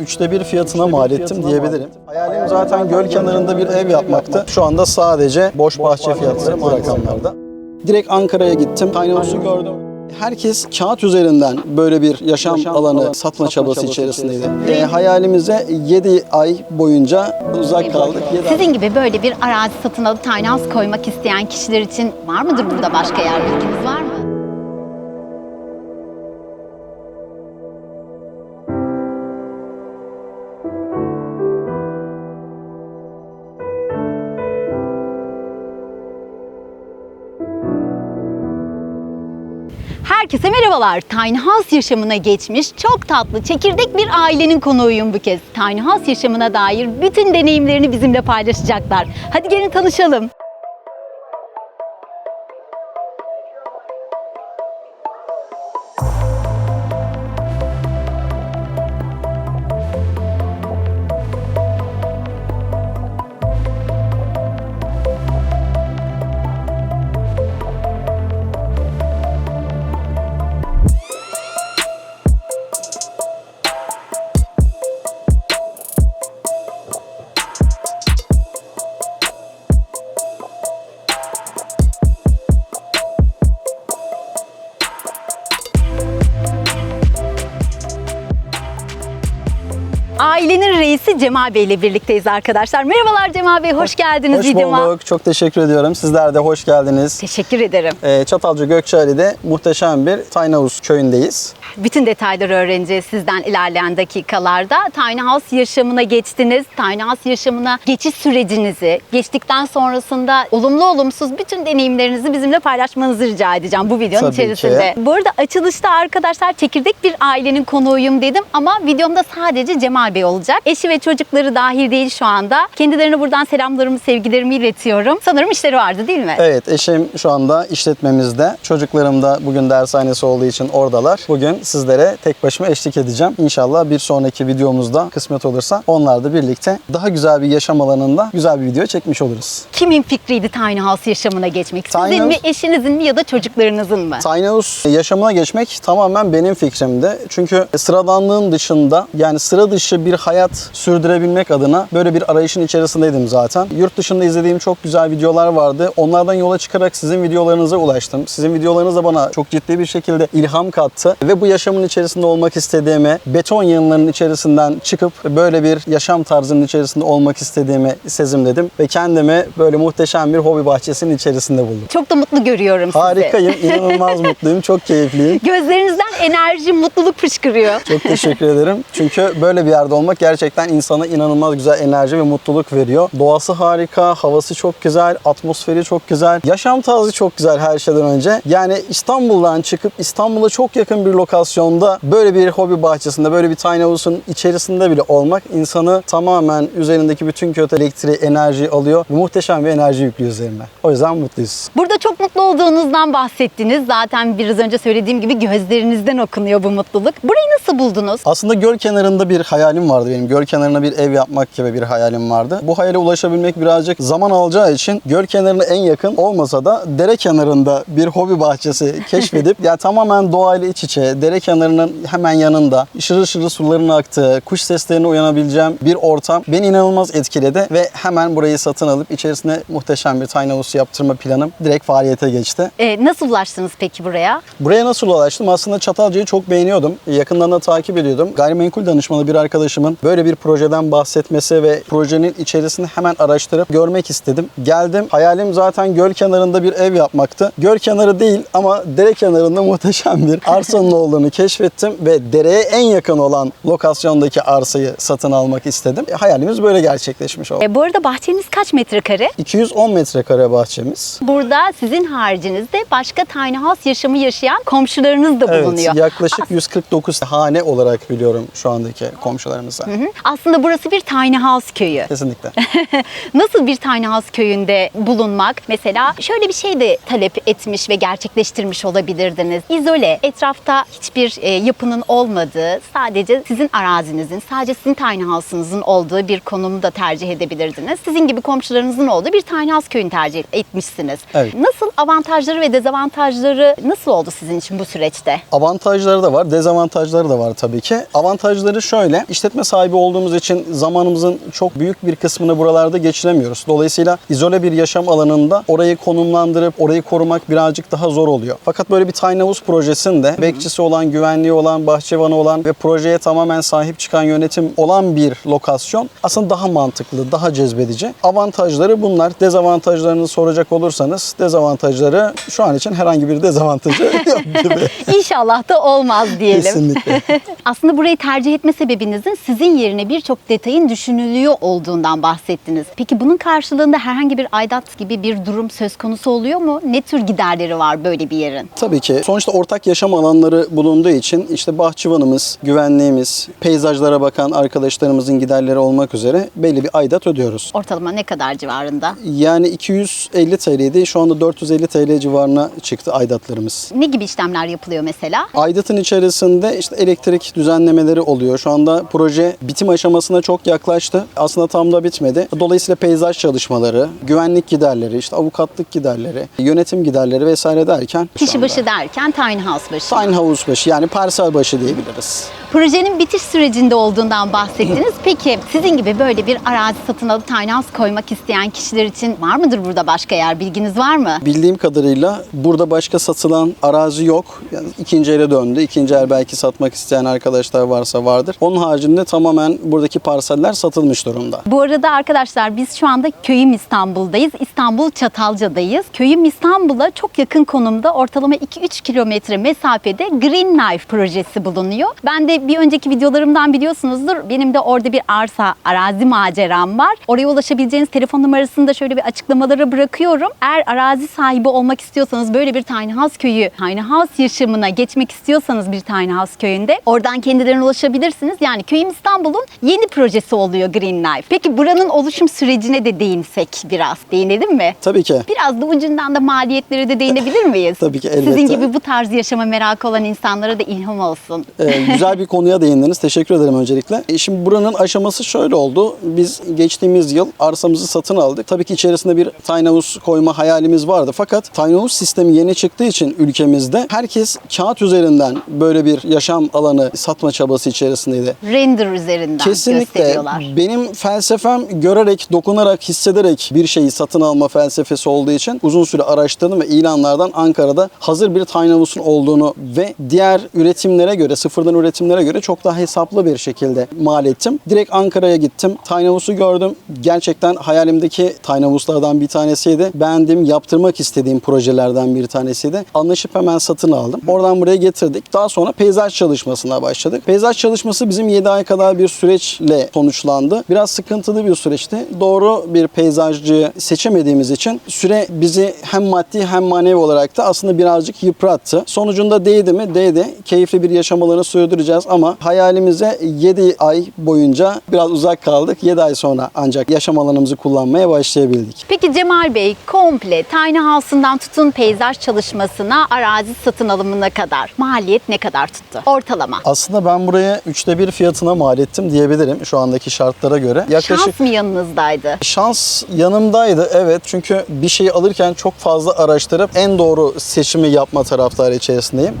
Üçte bir fiyatına mal ettim diyebilirim. Hayalim zaten göl kenarında bir ev yapmaktı. Şu anda sadece boş bahçe fiyatları bu rakamlarda. Direkt Ankara'ya gittim. House'u gördüm. Herkes kağıt üzerinden böyle bir yaşam alanı satma çabası içerisindeydi. E, hayalimize 7 ay boyunca uzak kaldık. Sizin gibi böyle bir arazi satın alıp tiny house koymak isteyen kişiler için var mıdır burada başka yer bilginiz var mı? Herkese merhabalar. Tiny House yaşamına geçmiş çok tatlı, çekirdek bir ailenin konuğuyum bu kez. Tiny House yaşamına dair bütün deneyimlerini bizimle paylaşacaklar. Hadi gelin tanışalım. Cemal Bey ile birlikteyiz arkadaşlar. Merhabalar Cemal Bey, hoş geldiniz Hoş videoma. bulduk. Çok teşekkür ediyorum. Sizler de hoş geldiniz. Teşekkür ederim. E, Çatalca Gökçeali'de muhteşem bir Tiny House köyündeyiz. Bütün detayları öğreneceğiz sizden ilerleyen dakikalarda. Tiny House yaşamına geçtiniz. Tiny House yaşamına geçiş sürecinizi, geçtikten sonrasında olumlu olumsuz bütün deneyimlerinizi bizimle paylaşmanızı rica edeceğim bu videonun Tabii içerisinde. Bu arada açılışta arkadaşlar çekirdek bir ailenin konuğuyum dedim ama videomda sadece Cemal Bey olacak. Eşi ve çocukları dahil değil şu anda. Kendilerine buradan selamlarımı, sevgilerimi iletiyorum. Sanırım işleri vardı değil mi? Evet eşim şu anda işletmemizde. Çocuklarım da bugün dershanesi olduğu için oradalar. Bugün sizlere tek başıma eşlik edeceğim. İnşallah bir sonraki videomuzda kısmet olursa onlar da birlikte daha güzel bir yaşam alanında güzel bir video çekmiş oluruz. Kimin fikriydi Tiny House yaşamına geçmek? Tiny Sizin mi, House- eşinizin mi ya da çocuklarınızın mı? Tiny House yaşamına geçmek tamamen benim fikrimdi. Çünkü sıradanlığın dışında yani sıra dışı bir hayat sürdürebilmek adına böyle bir arayışın içerisindeydim zaten. Yurt dışında izlediğim çok güzel videolar vardı. Onlardan yola çıkarak sizin videolarınıza ulaştım. Sizin videolarınız da bana çok ciddi bir şekilde ilham kattı. Ve bu yaşamın içerisinde olmak istediğimi, beton yığınlarının içerisinden çıkıp böyle bir yaşam tarzının içerisinde olmak istediğimi sezimledim. Ve kendimi böyle muhteşem bir hobi bahçesinin içerisinde buldum. Çok da mutlu görüyorum sizi. Harikayım, inanılmaz mutluyum, çok keyifliyim. Gözlerinizden enerji, mutluluk fışkırıyor. Çok teşekkür ederim. Çünkü böyle bir yerde olmak gerçekten insana inanılmaz güzel enerji ve mutluluk veriyor. Doğası harika, havası çok güzel, atmosferi çok güzel. Yaşam tarzı çok güzel her şeyden önce. Yani İstanbul'dan çıkıp İstanbul'a çok yakın bir lokasyonda böyle bir hobi bahçesinde, böyle bir tiny house'un içerisinde bile olmak insanı tamamen üzerindeki bütün kötü elektriği, enerjiyi alıyor ve muhteşem bir enerji yüklüyor üzerine. O yüzden mutluyuz. Burada çok mutlu olduğunuzdan bahsettiniz. Zaten biraz önce söylediğim gibi gözlerinizden okunuyor bu mutluluk. Burayı nasıl buldunuz? Aslında göl kenarında bir hayalim vardı benim. Göl kenarına bir ev yapmak gibi bir hayalim vardı. Bu hayale ulaşabilmek birazcık zaman alacağı için göl kenarına en yakın olmasa da dere kenarında bir hobi bahçesi keşfedip ya tamamen doğayla iç içe, dere kenarının hemen yanında şırıl şırıl suların aktığı, kuş seslerine uyanabileceğim bir ortam beni inanılmaz etkiledi ve hemen burayı satın alıp içerisine muhteşem bir tiny house yaptırma planım direkt faaliyete geçti. Ee, nasıl ulaştınız peki buraya? Buraya nasıl ulaştım? Aslında Çatalca'yı çok beğeniyordum. Yakından da takip ediyordum. Gayrimenkul danışmanı bir arkadaşımın böyle bir projeden bahsetmesi ve projenin içerisini hemen araştırıp görmek istedim. Geldim. Hayalim zaten göl kenarında bir ev yapmaktı. Göl kenarı değil ama dere kenarında muhteşem bir arsanın olduğunu keşfettim ve dereye en yakın olan lokasyondaki arsayı satın almak istedim. E, Hayalimiz böyle gerçekleşmiş oldu. Ee, bu arada bahçeniz kaç metrekare? 210 metrekare bahçemiz. Burada sizin haricinizde başka tiny house yaşamı yaşayan komşularınız da bulunuyor. Evet, yaklaşık 149 hane olarak biliyorum şu andaki komşularımıza. Hı hı. Aslında burası bir tiny house köyü. Kesinlikle. Nasıl bir tiny house köyünde bulunmak? Mesela şöyle bir şey de talep etmiş ve gerçekleştirmiş olabilirdiniz. İzole, etrafta hiç hiçbir e, yapının olmadığı, sadece sizin arazinizin, sadece sizin tiny house'ınızın olduğu bir konumu da tercih edebilirdiniz. Sizin gibi komşularınızın olduğu bir tiny house köyünü tercih etmişsiniz. Evet. Nasıl avantajları ve dezavantajları nasıl oldu sizin için bu süreçte? Avantajları da var, dezavantajları da var tabii ki. Avantajları şöyle, işletme sahibi olduğumuz için zamanımızın çok büyük bir kısmını buralarda geçiremiyoruz. Dolayısıyla izole bir yaşam alanında orayı konumlandırıp orayı korumak birazcık daha zor oluyor. Fakat böyle bir tiny house projesinde bekçisi olan, güvenliği olan, bahçıvanı olan ve projeye tamamen sahip çıkan yönetim olan bir lokasyon aslında daha mantıklı, daha cezbedici. Avantajları bunlar. Dezavantajlarını soracak olursanız dezavantajları şu an için herhangi bir dezavantajı yok gibi. İnşallah da olmaz diyelim. Kesinlikle. Aslında burayı tercih etme sebebinizin sizin yerine birçok detayın düşünülüyor olduğundan bahsettiniz. Peki bunun karşılığında herhangi bir aidat gibi bir durum söz konusu oluyor mu? Ne tür giderleri var böyle bir yerin? Tabii ki. Sonuçta ortak yaşam alanları bulunduğu için işte bahçıvanımız, güvenliğimiz, peyzajlara bakan arkadaşlarımızın giderleri olmak üzere belli bir aidat ödüyoruz. Ortalama ne kadar civarında? Yani 250 TL'ydi. Şu anda 450 TL civarına çıktı aidatlarımız. Ne gibi işlemler yapılıyor mesela? Aidatın içerisinde işte elektrik düzenlemeleri oluyor. Şu anda proje bitim aşamasına çok yaklaştı. Aslında tam da bitmedi. Dolayısıyla peyzaj çalışmaları, güvenlik giderleri, işte avukatlık giderleri, yönetim giderleri vesaire derken Kişi başı derken tiny house başı. Tiny house başı yani parsel başı diyebiliriz. Projenin bitiş sürecinde olduğundan bahsettiniz. Peki sizin gibi böyle bir arazi satın alıp tiny house koymak isteyen kişiler için var mıdır burada başka yer? Bilginiz var mı? Bildiğim kadarıyla burada başka satılan arazi yok. Yani ikinci ele döndü. İkinci el belki satmak isteyen arkadaşlar varsa vardır. Onun haricinde tamamen buradaki parseller satılmış durumda. Bu arada arkadaşlar biz şu anda Köyüm İstanbul'dayız. İstanbul Çatalca'dayız. Köyüm İstanbul'a çok yakın konumda ortalama 2-3 kilometre mesafede Green Knife projesi bulunuyor. Ben de bir önceki videolarımdan biliyorsunuzdur. Benim de orada bir arsa, arazi maceram var. Oraya ulaşabileceğiniz telefon numarasını da şöyle bir açıklamalara bırakıyorum. Eğer arazi sahibi olmak istiyorsanız böyle bir tiny house köyü, tiny house yaşamına geçmek istiyorsanız bir tiny house köyünde oradan kendilerine ulaşabilirsiniz. Yani Köyüm İstanbul'un yeni projesi oluyor Green Knife. Peki buranın oluşum sürecine de değinsek biraz. Değinelim mi? Tabii ki. Biraz da ucundan da maliyetlere de değinebilir miyiz? Tabii ki, elbette. Sizin gibi bu tarz yaşama merakı olan insanlara da ilham olsun. Ee, güzel bir konuya değindiniz. Teşekkür ederim öncelikle. E, şimdi buranın aşaması şöyle oldu. Biz geçtiğimiz yıl arsamızı satın aldık. Tabii ki içerisinde bir tiny house koyma hayalimiz vardı. Fakat tiny house sistemi yeni çıktığı için ülkemizde herkes kağıt üzerinden böyle bir yaşam alanı satma çabası içerisindeydi. Render üzerinden Kesinlikle benim felsefem görerek, dokunarak, hissederek bir şeyi satın alma felsefesi olduğu için uzun süre araştırdım ve ilanlardan Ankara'da hazır bir tiny house'un olduğunu ve diğer üretimlere göre, sıfırdan üretimlere göre çok daha hesaplı bir şekilde mal ettim. Direkt Ankara'ya gittim. Tiny house'u gördüm. Gerçekten hayalimdeki tiny house'lardan bir tanesiydi. Beğendiğim, yaptırmak istediğim projelerden bir tanesiydi. Anlaşıp hemen satın aldım. Oradan buraya getirdik. Daha sonra peyzaj çalışmasına başladık. Peyzaj çalışması bizim 7 ay kadar bir süreçle sonuçlandı. Biraz sıkıntılı bir süreçti. Doğru bir peyzajcıyı seçemediğimiz için süre bizi hem maddi hem manevi olarak da aslında birazcık yıprattı. Sonucunda değdi mi? Değdi. Keyifli bir yaşam alanı sürdüreceğiz ama hayalimize 7 ay boyunca biraz uzak kaldık. 7 ay sonra ancak yaşam alanımızı kullanmaya başlayabildik. Peki Cemal Bey komple tiny house'ından tutun peyzaj çalışmasına, arazi satın alımına kadar maliyet ne kadar tuttu? Ortalama. Aslında ben buraya üçte bir fiyatına mal ettim diyebilirim şu andaki şartlara göre. Yaklaşık Şans mı yanınızdaydı? Şans yanımdaydı evet çünkü bir şeyi alırken çok fazla araştırıp en doğru seçimi yapma taraftarı içerisindeyim.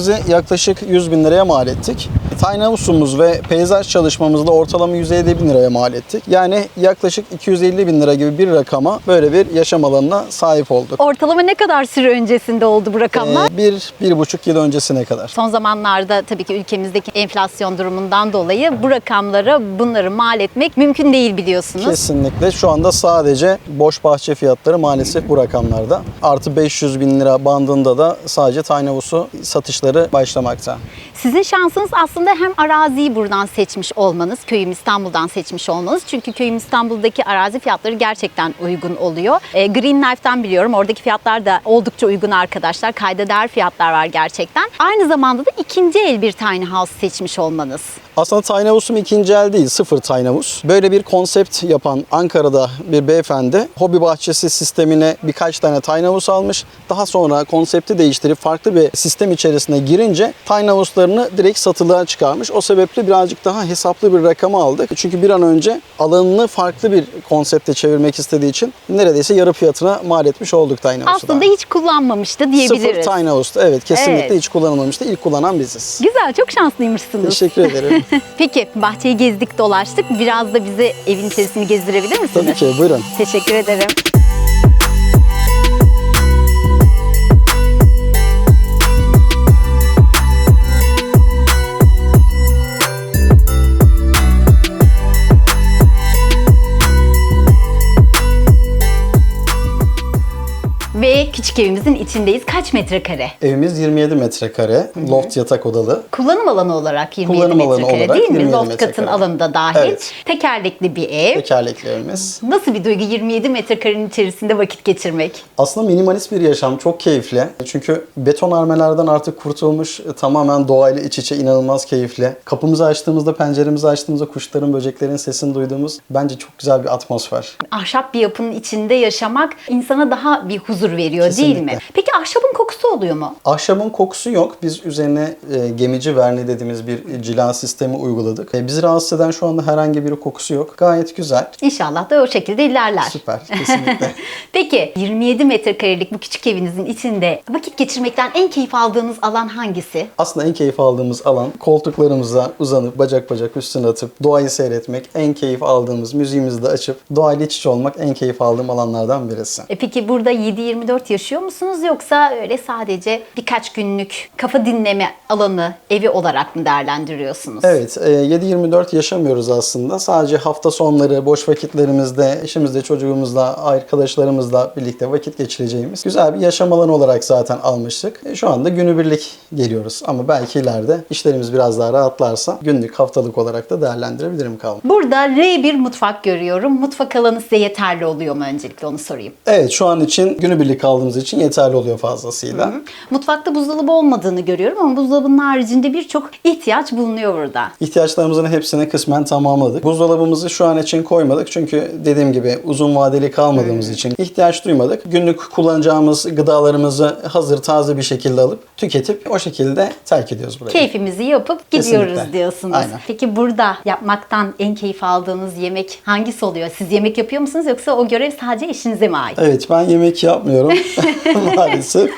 Arazimizi yaklaşık 100 bin liraya mal ettik. Tiny house'umuz ve peyzaj çalışmamızda ortalama 150 bin liraya mal ettik. Yani yaklaşık 250 bin lira gibi bir rakama böyle bir yaşam alanına sahip olduk. Ortalama ne kadar süre öncesinde oldu bu rakamlar? Ee, bir, bir buçuk yıl öncesine kadar. Son zamanlarda tabii ki ülkemizdeki enflasyon durumundan dolayı bu rakamlara bunları mal etmek mümkün değil biliyorsunuz. Kesinlikle şu anda sadece boş bahçe fiyatları maalesef bu rakamlarda. Artı 500 bin lira bandında da sadece tiny house'u satışları başlamakta. Sizin şansınız aslında hem araziyi buradan seçmiş olmanız, köyüm İstanbul'dan seçmiş olmanız. Çünkü köyüm İstanbul'daki arazi fiyatları gerçekten uygun oluyor. E, Green Knife'dan biliyorum. Oradaki fiyatlar da oldukça uygun arkadaşlar. Kayda değer fiyatlar var gerçekten. Aynı zamanda da ikinci el bir tiny house seçmiş olmanız. Aslında tiny house'um ikinci el değil, sıfır house. Böyle bir konsept yapan Ankara'da bir beyefendi hobi bahçesi sistemine birkaç tane house almış. Daha sonra konsepti değiştirip farklı bir sistem içerisine girince tiny house'larını direkt satılığa çıkarmış. O sebeple birazcık daha hesaplı bir rakamı aldık. Çünkü bir an önce alanını farklı bir konsepte çevirmek istediği için neredeyse yarı fiyatına mal etmiş olduk da. Aslında hiç kullanmamıştı diyebiliriz. Sıfır tiny house'tu. Evet kesinlikle Evet. hiç kullanılmamıştı. İlk kullanan biziz. Güzel, çok şanslıymışsınız. Teşekkür ederim. Peki, bahçeyi gezdik, dolaştık. Biraz da bize evin içerisini gezdirebilir misiniz? Tabii ki buyurun. Teşekkür ederim. Evimizin içindeyiz. Kaç metrekare? Evimiz 27 metrekare. Loft yatak odalı. Kullanım alanı olarak 27 Kullanım alanı metrekare olarak değil mi? 27 Loft katın metrekare. alanı da dahil. Evet. Tekerlekli bir ev. Tekerlekli evimiz. Nasıl bir duygu 27 metrekarenin içerisinde vakit geçirmek? Aslında minimalist bir yaşam. Çok keyifli. Çünkü beton armelerden artık kurtulmuş. e, Tamamen doğayla iç içe inanılmaz keyifli. Kapımızı açtığımızda, penceremizi açtığımızda kuşların, böceklerin sesini duyduğumuz bence çok güzel bir atmosfer. Ahşap bir yapının içinde yaşamak insana daha bir huzur veriyor değil Kesinlikle. mi? Peki ahşabın kokusu oluyor mu? Ahşabın kokusu yok. Biz üzerine e, gemici verni dediğimiz bir cila sistemi uyguladık. E, bizi rahatsız eden şu anda herhangi bir kokusu yok. Gayet güzel. İnşallah da o şekilde ilerler. Süper. Kesinlikle. Peki 27 metrekarelik bu küçük evinizin içinde vakit geçirmekten en keyif aldığınız alan hangisi? Aslında en keyif aldığımız alan koltuklarımıza uzanıp bacak bacak üstüne atıp doğayı seyretmek. En keyif aldığımız müziğimizi de açıp doğayla iç içe olmak en keyif aldığım alanlardan birisi. E peki burada 7-24 yaşıyor musunuz yoksa öyle sadece birkaç günlük kafa dinleme alanı, evi olarak mı değerlendiriyorsunuz? Evet, e, 7-24 yaşamıyoruz aslında. Sadece hafta sonları, boş vakitlerimizde, eşimizle, çocuğumuzla, arkadaşlarımızla birlikte vakit geçireceğimiz güzel bir yaşam alanı olarak zaten almıştık. E, Şu anda günübirlik geliyoruz ama belki ileride işlerimiz biraz daha rahatlarsa günlük, haftalık olarak da değerlendirebilirim kalın. Burada R1 mutfak görüyorum. Mutfak alanı size yeterli oluyor mu öncelikle onu sorayım. Evet, şu an için günübirlik kaldığımız için yeterli oluyor fazlasıyla. Mutfakta buzdolabı olmadığını görüyorum ama buzdolabının haricinde birçok ihtiyaç bulunuyor burada. İhtiyaçlarımızın hepsini kısmen tamamladık. Buzdolabımızı şu an için koymadık çünkü dediğim gibi uzun vadeli kalmadığımız için ihtiyaç duymadık. Günlük kullanacağımız gıdalarımızı hazır taze bir şekilde alıp tüketip o şekilde terk ediyoruz burayı. Keyfimizi yapıp gidiyoruz Kesinlikle. diyorsunuz. Aynen. Peki burada yapmaktan en keyif aldığınız yemek hangisi oluyor? Siz yemek yapıyor musunuz yoksa o görev sadece eşinize mi ait? Evet ben yemek yapmıyorum maalesef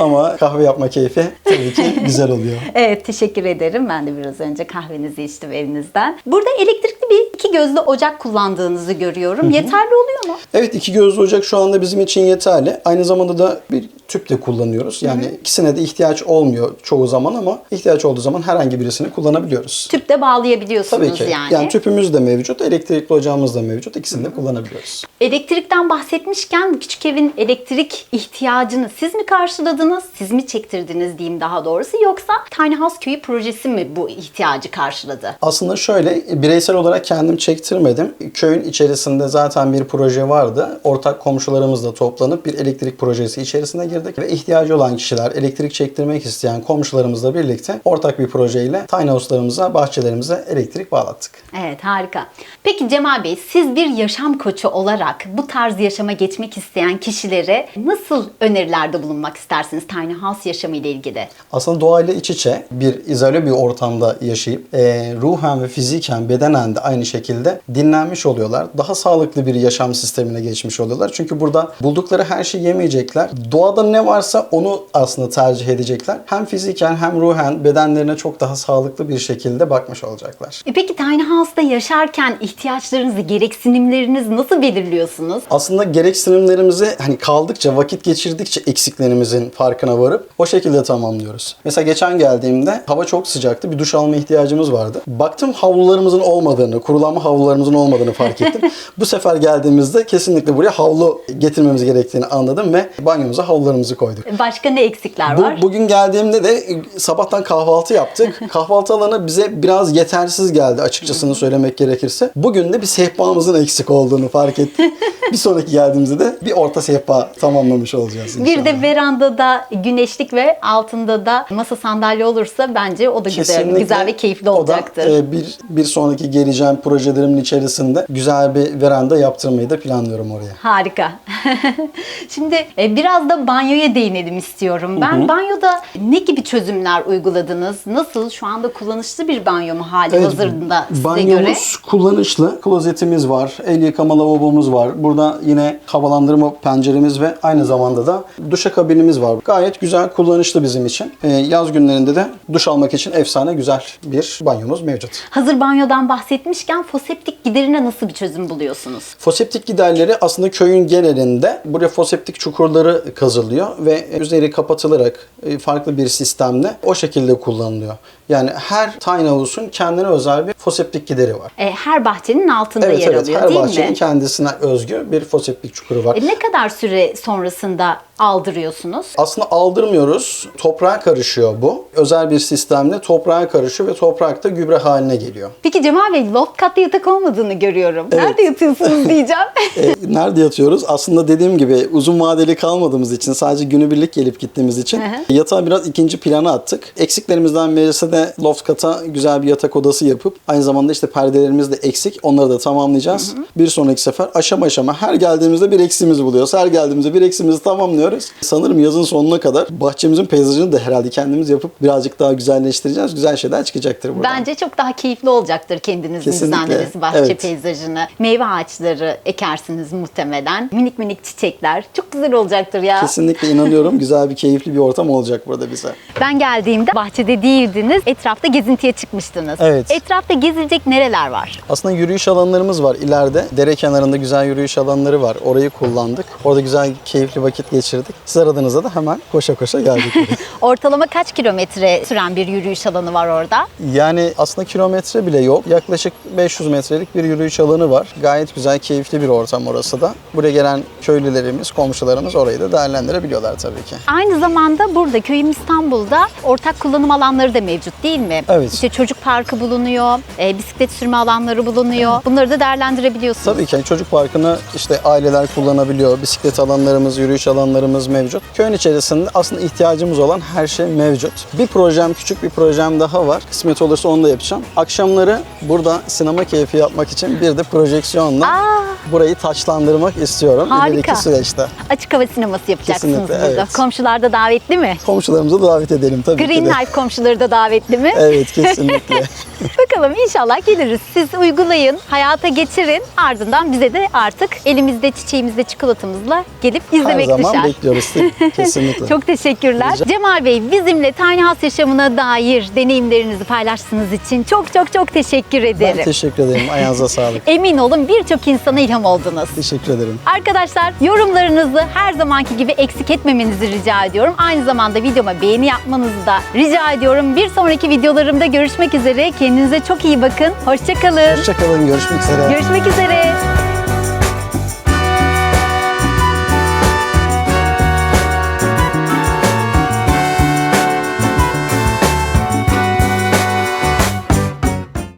ama kahve yapma keyfi tabii ki güzel oluyor. Evet teşekkür ederim. Ben de biraz önce kahvenizi içtim elinizden. Burada elektrikli bir iki gözlü ocak kullandığınızı görüyorum. Yeterli oluyor mu? Evet iki gözlü ocak şu anda bizim için yeterli. Aynı zamanda da bir tüp de kullanıyoruz. Yani ikisine de ihtiyaç olmuyor çoğu zaman ama ihtiyaç olduğu zaman herhangi birisini kullanabiliyoruz. Tüpte bağlayabiliyorsunuz Tabii ki. yani. Yani. tüpümüz de mevcut, elektrikli ocağımız da mevcut. İkisini de kullanabiliyoruz. Elektrikten bahsetmişken küçük evin elektrik ihtiyacını siz mi karşıladınız, siz mi çektirdiniz diyeyim daha doğrusu yoksa Tiny House Köyü projesi mi bu ihtiyacı karşıladı? Aslında şöyle bireysel olarak kendim çektirmedim. Köyün içerisinde zaten bir proje vardı. Ortak komşularımızla toplanıp bir elektrik projesi içerisine girdik ve ihtiyacı olan kişiler, elektrik çektirmek isteyen komşularımızla birlikte ortak bir projeyle tiny house'larımıza, bahçelerimize elektrik bağlattık. Evet harika. Peki Cemal Bey siz bir yaşam koçu olarak bu tarz yaşama geçmek isteyen kişilere nasıl önerilerde bulunmak istersiniz Tiny House yaşamı ile ilgili? Aslında doğayla iç içe bir izole bir ortamda yaşayıp e, ruhen ve fiziken bedenen de aynı şekilde dinlenmiş oluyorlar. Daha sağlıklı bir yaşam sistemine geçmiş oluyorlar. Çünkü burada buldukları her şeyi yemeyecekler. Doğada ne varsa onu aslında tercih edecekler. Hem fiziken hem ruhen bedenlerine çok daha sağlıklı bir şekilde bakmış olacaklar. E peki Tiny House'da yaşarken ihtiyaçlarınızı, gereksinimlerinizi nasıl belirliyorsunuz? Aslında gereksinimlerimizi hani kaldıkça, vakit geçirdikçe eksiklerimizin farkına varıp o şekilde tamamlıyoruz. Mesela geçen geldiğimde hava çok sıcaktı. Bir duş alma ihtiyacımız vardı. Baktım havlularımızın olmadığını, kurulanma havlularımızın olmadığını fark ettim. Bu sefer geldiğimizde kesinlikle buraya havlu getirmemiz gerektiğini anladım ve banyomuza havlularımızı koyduk. Başka ne eksikler Bu, var? bugün geldiğimde de e, sabahtan kahvaltı yaptık. kahvaltı alanı bize biraz yetersiz geldi açıkçasını söylemek gerekirse. Bugün de bir sehpamızın eksik olduğunu fark ettim. bir sonraki geldiğimizde de bir orta sehpa tamamlamış olacağız inşallah. Bir de verandada güneşlik ve altında da masa sandalye olursa bence o da güzel, Kesinlikle. güzel ve keyifli O da olacaktır. e, bir, bir sonraki geleceğim projelerimin içerisinde güzel bir veranda yaptırmayı da planlıyorum oraya. Harika. Şimdi e, biraz da banyoya değinelim istiyorum. Ben banyoda ne gibi çözümler uyguladınız? Nasıl? Şu anda kullanışlı bir banyo mu hali Evet, hazırda size banyomuz göre? kullanışlı. Klozetimiz var, el yıkama lavabomuz var. Burada yine havalandırma penceremiz ve aynı zamanda da duşakabinimiz var. Gayet güzel, kullanışlı bizim için. E, yaz günlerinde de duş almak için efsane güzel bir banyomuz mevcut. Hazır banyodan bahsetmişken foseptik giderine nasıl bir çözüm buluyorsunuz? Foseptik giderleri aslında köyün genelinde buraya foseptik çukurları kazılıyor ve üzeri kapatılarak e, farklı bir sistemle o şekilde kullanılıyor. Yani her tiny house'un kendine özel bir foseptik gideri var. E, her bahçenin altında Evet yer evet alıyor her değil bahçenin mi? kendisine özgü bir foseptik çukuru var. E, ne kadar süre sonrasında あ aldırıyorsunuz? Aslında aldırmıyoruz. Toprağa karışıyor bu. Özel bir sistemle toprağa karışıyor ve toprakta gübre haline geliyor. Peki Cemal Bey loft katta yatak olmadığını görüyorum. Nerede yatıyorsunuz diyeceğim. E, nerede yatıyoruz? Aslında dediğim gibi uzun vadeli kalmadığımız için sadece günübirlik gelip gittiğimiz için Hı hı. yatağı biraz ikinci plana attık. Eksiklerimizden birisi de loft kata güzel bir yatak odası yapıp aynı zamanda işte perdelerimiz de eksik. Onları da tamamlayacağız. Bir sonraki sefer aşama aşama her geldiğimizde bir eksiğimizi buluyoruz. Her geldiğimizde bir eksiğimizi tamamlıyoruz. Sanırım yazın sonuna kadar bahçemizin peyzajını da herhalde kendimiz yapıp birazcık daha güzelleştireceğiz. Güzel şeyler çıkacaktır buradan. Bence çok daha keyifli olacaktır kendiniz düzenlemesi bahçe evet. peyzajını. Meyve ağaçları ekersiniz muhtemelen. Minik minik çiçekler. Çok güzel olacaktır ya. Kesinlikle inanıyorum. Güzel bir, keyifli bir ortam olacak burada bize. Ben geldiğimde bahçede değildiniz. Etrafta gezintiye çıkmıştınız. Evet. Etrafta gezilecek nereler var? Aslında yürüyüş alanlarımız var ileride. Dere kenarında güzel yürüyüş alanları var. Orayı kullandık. Orada güzel, keyifli vakit geçirdik. Siz aradığınızda da hemen koşa koşa geldik. Ortalama kaç kilometre süren bir yürüyüş alanı var orada? yani aslında kilometre bile yok. Yaklaşık 500 metrelik bir yürüyüş alanı var. Gayet güzel, keyifli bir ortam orası da. Buraya gelen köylülerimiz, komşularımız orayı da değerlendirebiliyorlar tabii ki. Aynı zamanda burada köyüm İstanbul'da ortak kullanım alanları da mevcut değil mi? Evet. İşte çocuk parkı bulunuyor, e, bisiklet sürme alanları bulunuyor. Bunları da değerlendirebiliyorsunuz. Tabii ki yani çocuk parkını işte aileler kullanabiliyor. Bisiklet alanlarımız, yürüyüş alanlarımız mevcut. Köyün içerisinde aslında ihtiyacımız olan her şey mevcut. Bir projem, küçük bir projem daha var. Kısmet olursa onu da yapacağım. Akşamları burada sinema keyfi yapmak için bir de projeksiyonla Aa, burayı taçlandırmak istiyorum. Harika. İleriki süreçte. açık hava sineması yapacaksınız Kesinlikle, burada. evet. Komşular da davetli mi? Komşularımızı davet edelim tabii Green ki de. Life komşuları da davetli mi? Evet kesinlikle. Bakalım inşallah geliriz. Siz uygulayın, hayata geçirin. Ardından bize de artık elimizde çiçeğimizde çikolatamızla gelip izlemek düşer. Bekliyoruz. Kesinlikle. Çok teşekkürler. Rica- Cemal Bey bizimle tiny house yaşamına dair deneyimlerinizi paylaştığınız için çok çok çok teşekkür ben ederim. teşekkür ederim. Ayağınıza sağlık. Emin olun birçok insana ilham oldunuz. Teşekkür ederim. Arkadaşlar yorumlarınızı her zamanki gibi eksik etmemenizi rica ediyorum. Aynı zamanda videoma beğeni yapmanızı da rica ediyorum. Bir sonraki videolarımda görüşmek üzere. Kendinize çok iyi bakın. Hoşçakalın. Hoşçakalın. Görüşmek üzere. Görüşmek üzere.